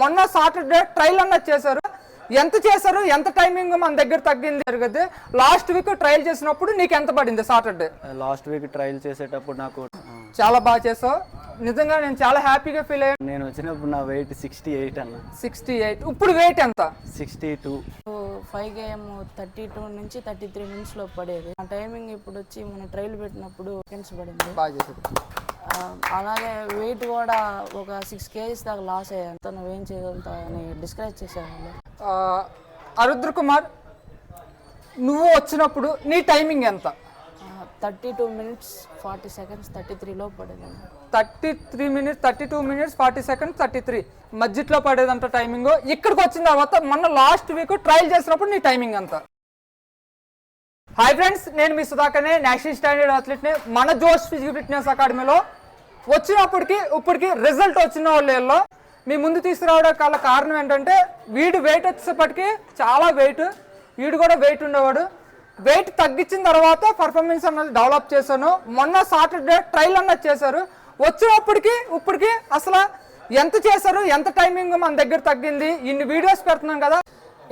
మొన్న Saturday trial అన్నది చేశారు. ఎంత చేశారు ఎంత టైమింగ్ మన దగ్గర తగ్గింది జరిగింది. లాస్ట్ వీక్ ట్రైల్ చేసినప్పుడు నీకు ఎంత పడింది సాటర్డే? లాస్ట్ వీక్ ట్రయల్ చేసేటప్పుడు నాకు చాలా బాగా చేసావు. నిజంగా నేను చాలా హ్యాపీగా ఫీల్ అయ్యాను. నేను వచ్చినప్పుడు నా వెయిట్ సిక్స్టీ ఎయిట్ అన్న. సిక్స్టీ ఎయిట్ ఇప్పుడు వెయిట్ ఎంత? Sixty two five KM thirty two నుంచి థర్టీ త్రీ మినిట్స్లో పడేది. ఆ టైమింగ్ ఇప్పుడు వచ్చి మన ట్రైల్ పెట్టినప్పుడు సెకండ్స్ పడింది. బాగా ఆ, అలాగే వెయిట్ కూడా ఒక సిక్స్ కేజీస్ దాకా లాస్ అయ్యాను. తను ఏం చేయగలుగుతా అని డిస్కరేజ్ చేసేవాళ్ళు ఆ, అరుద్ర కుమార్ నువ్వు వచ్చినప్పుడు నీ టైమింగ్ ఎంత? Thirty two minutes forty seconds thirty త్రీలో పడేది thirty three minutes thirty two minutes forty seconds thirty three మధ్యలో పడేదంట టైమింగ్ ఇక్కడికి వచ్చిన తర్వాత మొన్న లాస్ట్ వీక్ ట్రయల్ చేసినప్పుడు నీ టైమింగ్ ఎంత? హాయ్ ఫ్రెండ్స్ నేను మీ సుధాకర్ని నేషనల్ స్టాండర్డ్ అథ్లెట్ని మన జోష్ ఫిజికల్ ఫిట్నెస్ అకాడమీలో వచ్చినప్పటికి ఇప్పటికి రిజల్ట్ వచ్చిన వాళ్ళలో మీ ముందు తీసుకురావడానికి గల కారణం ఏంటంటే వీడు వెయిట్ వచ్చేప్పటికీ చాలా వెయిట్ వీడు కూడా వెయిట్ ఉండేవాడు. వెయిట్ తగ్గించిన తర్వాత పర్ఫార్మెన్స్ అన్నది డెవలప్ చేశాను. మొన్న సాటర్డే ట్రైల్ అన్నది చేశారు. వచ్చినప్పటికీ ఇప్పటికి అసలు ఎంత చేశారు ఎంత టైమింగ్ మన దగ్గర తగ్గింది ఇన్ని వీడియోస్ పెడుతున్నాం కదా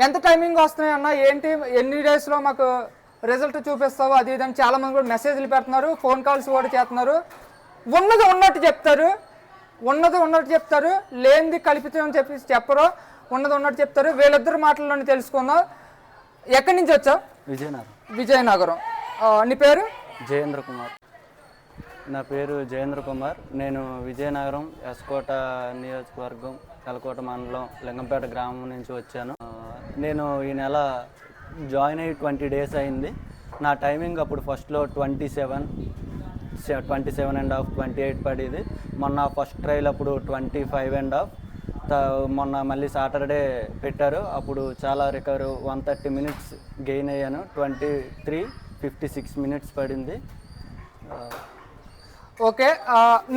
ఎంత టైమింగ్ వస్తున్నాయి అన్న ఏంటి ఎన్ని డేస్లో మాకు రిజల్ట్ చూపిస్తావు అది ఇదని చాలా మంది కూడా మెసేజ్లు పెడుతున్నారు ఫోన్ కాల్స్ కూడా చేస్తున్నారు. ఉన్నది ఉన్నట్టు చెప్తారు. ఉన్నది ఉన్నట్టు చెప్తారు. లేనిది కల్పితం అని చెప్పి చెప్పరు. ఉన్నది ఉన్నట్టు చెప్తారు. వీళ్ళిద్దరు మాటల్లోనే తెలుసుకుందాం. ఎక్కడి నుంచి వచ్చావు? విజయనగరం. విజయనగరం. నీ పేరు? జయేంద్ర కుమార్. నా పేరు జయేంద్ర కుమార్. నేను విజయనగరం ఎస్కోట నియోజకవర్గం కలకోట మండలం లింగంపేట గ్రామం నుంచి వచ్చాను. నేను ఈ నెల జాయిన్ అయ్యి ట్వంటీ డేస్ అయింది. నా టైమింగ్ అప్పుడు ఫస్ట్లో twenty seven twenty seven and half twenty eight పడేది. మొన్న ఫస్ట్ ట్రైల్ అప్పుడు ట్వంటీ ఫైవ్ అండ్ హాఫ్. మొన్న మళ్ళీ సాటర్డే పెట్టారు. అప్పుడు చాలా recover one thirty minutes gain అయ్యాను. Twenty three fifty six minutes పడింది. ఓకే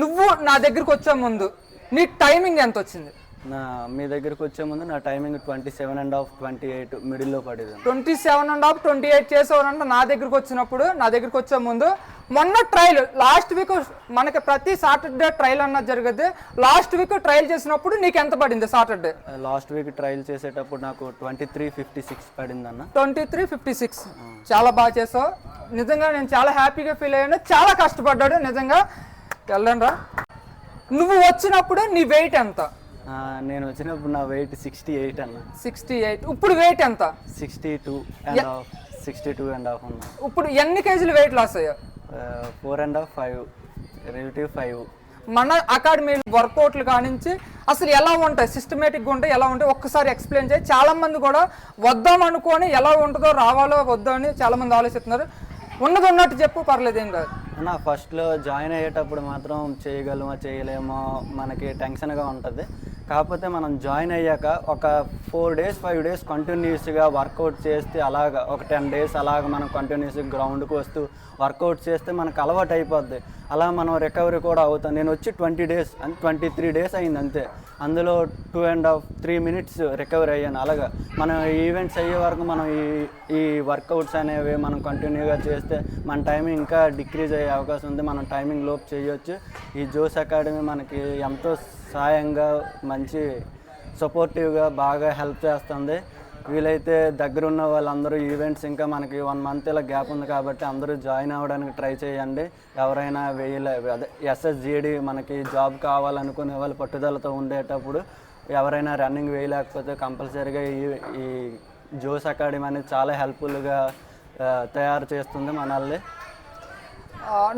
నువ్వు నా దగ్గరికి వచ్చే ముందు నీ టైమింగ్ ఎంత వచ్చింది నా మీ దగ్గరకు వచ్చే ముందు నా timing twenty seven and half twenty eight మిడిల్లో పడేది. Twenty seven and half twenty eight చేసేవారంట నా దగ్గరికి వచ్చినప్పుడు. నా దగ్గరికి వచ్చే ముందు మొన్న ట్రయల్ లాస్ట్ వీక్ మనకి ప్రతి సాటర్డే ట్రయల్ అన్నది జరుగుద్ది లాస్ట్ వీక్ ట్రయల్ చేసినప్పుడు నీకు ఎంత పడింది సాటర్డే లాస్ట్ వీక్ ట్రయల్ చేసేటప్పుడు నాకు ట్వంటీ త్రీ ఫిఫ్టీ సిక్స్ పడింది అన్న ట్వంటీ త్రీ ఫిఫ్టీ సిక్స్ చాలా బాగా చేసావు. నిజంగా నేను చాలా హ్యాపీగా ఫీల్ అయ్యాను. చాలా కష్టపడ్డాడు. నిజంగా వెళ్ళండి రా. నువ్వు వచ్చినప్పుడు నీ వెయిట్ ఎంత? నేను వచ్చినప్పుడు నా వెయిట్ సిక్స్టీ ఎయిట్ అన్న. సిక్స్టీ ఎయిట్ ఇప్పుడు వెయిట్ ఎంత? Sixty two and half sixty two and half అన్న. ఇప్పుడు ఎన్ని కేజీలు వెయిట్ లాస్ అయ్యా? Four and half five relative five మన అకాడమీ వర్కౌట్లు కానించి అసలు ఎలా ఉంటాయి? సిస్టమేటిక్గా ఉంటాయి ఎలా ఉంటాయి? ఒక్కసారి ఎక్స్ప్లెయిన్ చేయి. చాలా మంది కూడా వద్దాం అనుకొని ఎలా ఉంటుందో రావాలో వద్దో అని చాలా మంది ఆలోచిస్తున్నారు. ఉన్నది ఉన్నట్టు చెప్పు పర్లేదు ఏం కాదు. అన్న ఫస్ట్లో జాయిన్ అయ్యేటప్పుడు మాత్రం చేయగలమో చేయలేమో మనకి టెన్షన్గా ఉంటుంది. కాకపోతే మనం జాయిన్ అయ్యాక ఒక ఫోర్ డేస్ ఫైవ్ డేస్ కంటిన్యూస్గా వర్కౌట్ చేస్తే అలాగా ఒక టెన్ డేస్ అలాగ మనం కంటిన్యూస్గా గ్రౌండ్కి వస్తూ వర్కౌట్ చేస్తే మనకు అలవాటు అయిపోద్ది. అలా మనం రికవరీ కూడా అవుతాం. నేను వచ్చి ట్వంటీ డేస్ అంటే ట్వంటీ త్రీ డేస్ అయింది అంతే. అందులో two and half three minutes recovery అయ్యాను. అలాగా మనం ఈవెంట్స్ అయ్యే వరకు మనం ఈ ఈ వర్కౌట్స్ అనేవి మనం కంటిన్యూగా చేస్తే మన టైమింగ్ ఇంకా డిక్రీజ్ అయ్యే అవకాశం ఉంది. మనం టైమింగ్ లోపు చేయొచ్చు. ఈ జోస్ అకాడమీ మనకి ఎంతో సాయంగా మంచి సపోర్టివ్గా బాగా హెల్ప్ చేస్తుంది. వీలైతే దగ్గర ఉన్న వాళ్ళందరూ ఈవెంట్స్ ఇంకా మనకి వన్ మంత్ ఇలా గ్యాప్ ఉంది కాబట్టి అందరూ జాయిన్ అవ్వడానికి ట్రై చేయండి. ఎవరైనా వేయలే అదే ఎస్ఎస్జిడి మనకి జాబ్ కావాలనుకునే వాళ్ళు పట్టుదలతో ఉండేటప్పుడు ఎవరైనా రన్నింగ్ వేయలేకపోతే కంపల్సరీగా ఈ ఈ జోస్ అకాడమీ అనేది చాలా హెల్ప్ఫుల్గా తయారు చేస్తుంది మనల్ని.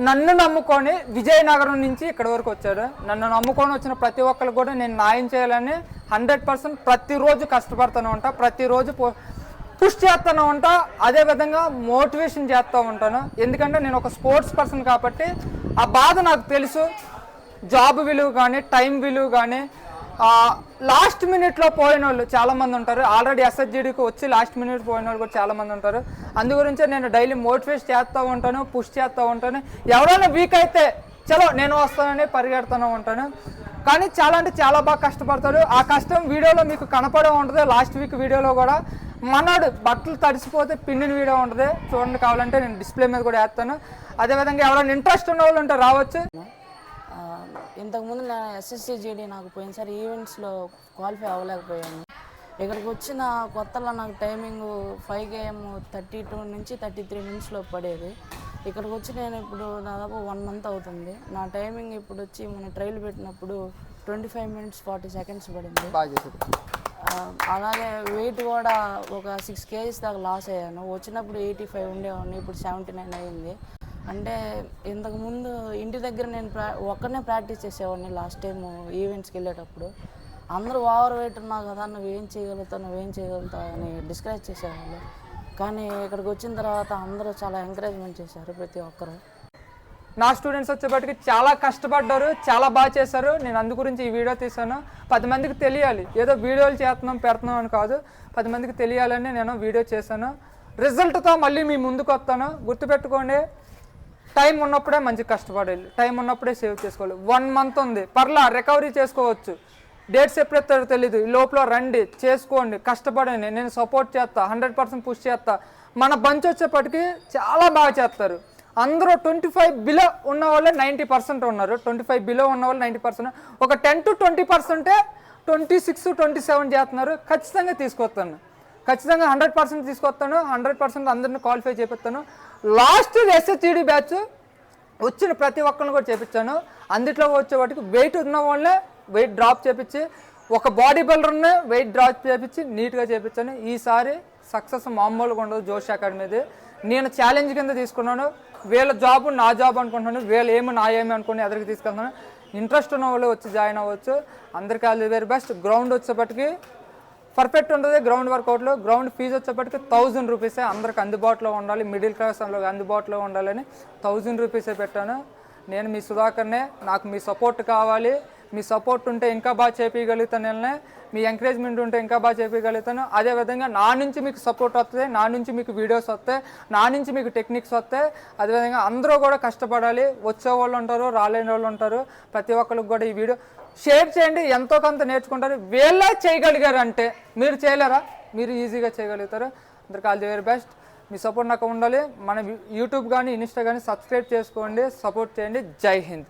నన్ను నమ్ముకొని విజయనగరం నుంచి ఇక్కడ వరకు వచ్చాడు. నన్ను నమ్ముకొని వచ్చిన ప్రతి ఒక్కరు కూడా నేను న్యాయం చేయాలని హండ్రెడ్ పర్సెంట్ ప్రతిరోజు కష్టపడుతూనే ఉంటా ప్రతిరోజు పుష్ చేస్తూనే ఉంటా అదేవిధంగా మోటివేషన్ చేస్తూ ఉంటాను. ఎందుకంటే నేను ఒక స్పోర్ట్స్ పర్సన్ కాబట్టి ఆ బాధ నాకు తెలుసు. జాబ్ విలువ కానీ టైం విలువ కానీ లాస్ట్ మినిట్లో పోయిన వాళ్ళు చాలామంది ఉంటారు. ఆల్రెడీ ఎస్ఎస్జిడికి వచ్చి లాస్ట్ మినిట్ పోయిన వాళ్ళు కూడా చాలామంది ఉంటారు. అందు గురించే నేను డైలీ మోటివేట్ చేస్తూ ఉంటాను పుష్ చేస్తూ ఉంటాను. ఎవరైనా వీక్ అయితే చలో నేను వస్తానని పరిగెడుతూనే ఉంటాను. కానీ చాలా అంటే చాలా బాగా కష్టపడతాడు ఆ కష్టం వీడియోలో మీకు కనపడే ఉంటుంది. లాస్ట్ వీక్ వీడియోలో కూడా మన్నాడు బట్టలు తడిసిపోతే పిండిన వీడియో ఉంటుంది. చూడండి కావాలంటే నేను డిస్ప్లే మీద కూడా వేస్తాను. అదేవిధంగా ఎవరైనా ఇంట్రెస్ట్ ఉన్న వాళ్ళు ఉంటే రావచ్చు. ఇంతకుముందు నేను ఎస్ఎస్సి జీడీ నాకు పోయినసారి ఈవెంట్స్లో క్వాలిఫై అవ్వలేకపోయాను. ఇక్కడికి వచ్చిన కొత్తలో నాకు timing five KM thirty two నుంచి థర్టీ త్రీ మినిట్స్లో పడేది. ఇక్కడికి వచ్చి నేను ఇప్పుడు దాదాపు వన్ మంత్ అవుతుంది. నా టైమింగ్ ఇప్పుడు వచ్చి మన ట్రైల్ పెట్టినప్పుడు twenty five minutes forty seconds పడింది అలాగే వెయిట్ కూడా ఒక సిక్స్ కేజీస్ దాకా లాస్ అయ్యాను. వచ్చినప్పుడు ఎయిటీ ఫైవ్ ఉండేవాడిని ఇప్పుడు సెవెంటీ నైన్ అయింది. అంటే ఇంతకుముందు ఇంటి దగ్గర నేను ప్రా ఒక్కనే ప్రాక్టీస్ చేసేవాడిని లాస్ట్ టైం ఈవెంట్స్కి వెళ్ళేటప్పుడు. అందరూ ఓవర్ వెయిట్ ఉన్నావు కదా నువ్వు ఏం చేయగలుగుతావు నువ్వేం చేయగలుగుతావు అని డిస్కరేజ్ చేసేవాళ్ళు. కానీ ఇక్కడికి వచ్చిన తర్వాత అందరూ చాలా ఎంకరేజ్మెంట్ చేశారు ప్రతి ఒక్కరు. నా స్టూడెంట్స్ వచ్చేప్పటికి చాలా కష్టపడ్డారు చాలా బాగా చేశారు. నేను అందు గురించి ఈ వీడియో తీశాను. పది మందికి తెలియాలి. ఏదో వీడియోలు చేస్తున్నాం పెడుతున్నాం అని కాదు. పది మందికి తెలియాలని నేను వీడియో చేశాను. రిజల్ట్తో మళ్ళీ మీ ముందుకు వస్తాను గుర్తుపెట్టుకోండి టైం ఉన్నప్పుడే మంచి కష్టపడాలి టైం ఉన్నప్పుడే సేవ్ చేసుకోవాలి. వన్ మంత్ ఉంది. పర్లా రికవరీ చేసుకోవచ్చు. డేట్స్ ఎప్పుడెత్తారో తెలీదు. ఈ లోపల రండి చేసుకోండి కష్టపడండి. నేను సపోర్ట్ చేస్తా హండ్రెడ్ పర్సెంట్ పుష్ చేస్తా. మన బంచ్ వచ్చేప్పటికి చాలా బాగా చేస్తారు. అందరూ ట్వంటీ ఫైవ్ బిలో ఉన్న వాళ్ళే నైంటీ పర్సెంట్ ఉన్నారు. ట్వంటీ ఫైవ్ బిలో ఉన్న వాళ్ళు నైంటీ పర్సెంట్ ఒక టెన్ టు ట్వంటీ పర్సెంటే ట్వంటీ సిక్స్ ట్వంటీ సెవెన్ చేస్తున్నారు. ఖచ్చితంగా తీసుకొస్తాను. ఖచ్చితంగా హండ్రెడ్ పర్సెంట్ తీసుకొస్తాను హండ్రెడ్ పర్సెంట్ అందరిని క్వాలిఫై చేపిస్తాను. లాస్ట్ ఎస్హెచ్ఈడి బ్యాచ్ వచ్చిన ప్రతి ఒక్కరిని కూడా చేపించాను అందుట్లో వచ్చే వాటికి వెయిట్ ఉన్న వాళ్ళే వెయిట్ డ్రాప్ చేపించి ఒక బాడీ బిల్డర్ని వెయిట్ డ్రాప్ చేపించి నీట్గా చేపించాను ఈసారి సక్సెస్ మామూలుగా ఉండదు జోష్ అకాడమీది. నేను ఛాలెంజ్ కింద తీసుకున్నాను. వీళ్ళ జాబ్ నా జాబ్ అనుకుంటున్నాను. వీళ్ళు ఏమి నా ఏమి అనుకుని ఎదరికి తీసుకెళ్తున్నాను. ఇంట్రెస్ట్ ఉన్న వాళ్ళు వచ్చి జాయిన్ అవ్వచ్చు. అందరికీ all the very best ground వచ్చేప్పటికి పర్ఫెక్ట్ ఉంటుంది గ్రౌండ్ వర్కౌట్లో గ్రౌండ్ ఫీజు వచ్చేప్పటికి థౌజండ్ రూపీసే అందరికి అందుబాటులో ఉండాలి. మిడిల్ క్లాస్ వాళ్ళకి అందుబాటులో ఉండాలని థౌజండ్ రూపీసే పెట్టాను. నేను మీ సుధాకర్నే నాకు మీ సపోర్ట్ కావాలి. మీ సపోర్ట్ ఉంటే ఇంకా బాగా చేపించగలుగుతాను నేను మీ ఎంకరేజ్మెంట్ ఉంటే ఇంకా బాగా చేపించగలుగుతాను అదేవిధంగా నా నుంచి మీకు సపోర్ట్ వస్తుంది నా నుంచి మీకు వీడియోస్ వస్తాయి నా నుంచి మీకు టెక్నిక్స్ వస్తాయి అదేవిధంగా అందరూ కూడా కష్టపడాలి. వచ్చే వాళ్ళు ఉంటారు రాలేని వాళ్ళు ఉంటారు. ప్రతి ఒక్కరికి కూడా ఈ వీడియో షేర్ చేయండి. ఎంతో కొంత నేర్చుకుంటారు. వీళ్ళే చేయగలిగారు అంటే మీరు చేయలేరా? మీరు ఈజీగా చేయగలుగుతారు. అందరికి ఆల్ ది వెరీ బెస్ట్. మీ సపోర్ట్ నాకు ఉండాలి. మన యూట్యూబ్ కానీ ఇన్స్టా కానీ సబ్స్క్రైబ్ చేసుకోండి సపోర్ట్ చేయండి. జై హింద్.